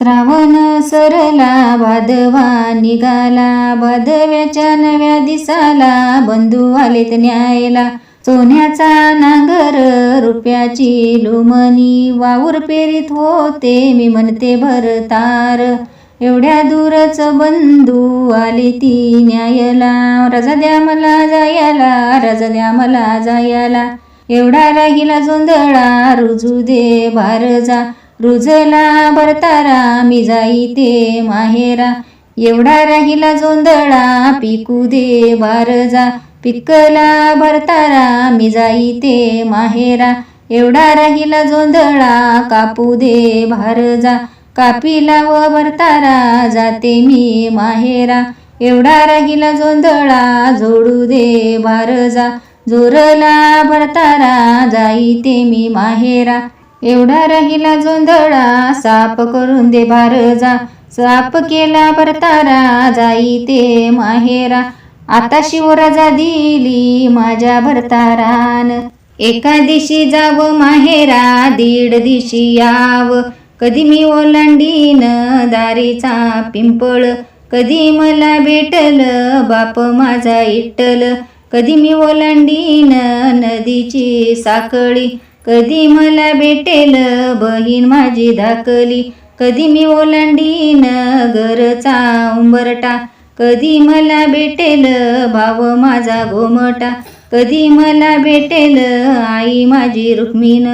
श्रावण सरला भादवा निघाला भादव्याच्या नव्या दिसाला बंधू आलेत न्यायला. सोन्याचा नांगर रुपयाची लुमणी वावर पेरीत होते मी म्हणते भरतार एवढ्या दूरच बंधू आली ती न्यायला. रजा द्या मला जायला रजा द्या मला जायला. एवढा राहिला जोंधळा रुजू दे भारजा रुजला भरतारा मी जाई ते माहेरा. एवढा राहिला जोंधळा पिकू दे बारजा. पिकला भरतारा मी जाई ते माहेरा. एवढा राहिला जोंधळा कापू दे भारजा. कापिला कापीला व भरतारा जाते मी माहेरा. एवढा राहिला जोंधळा जोडू दे भारजा जोरला भरतारा जाई ते मी माहेरा. एवढा राहिला जोंधळा साप करून दे भार जा. साप केला भरतारा जाई ते माहेरा. आता शिवराजा दिली माझ्या भरतारान. एका दिवशी जाव माहेरा दीड दिवशी याव. कधी मी ओलांडीन दारीचा पिंपळ. कधी मला भेटल बाप माझा इटल. कधी मी ओलांडीन नदीची साखळी. कधी मला भेटेल बहीण माझी धाकली कधी मी ओलांडीन घरचा उंबरटा कधी मला भेटेल भाव माझा घोमटा कधी मला भेटेल आई माझी रुक्मिण?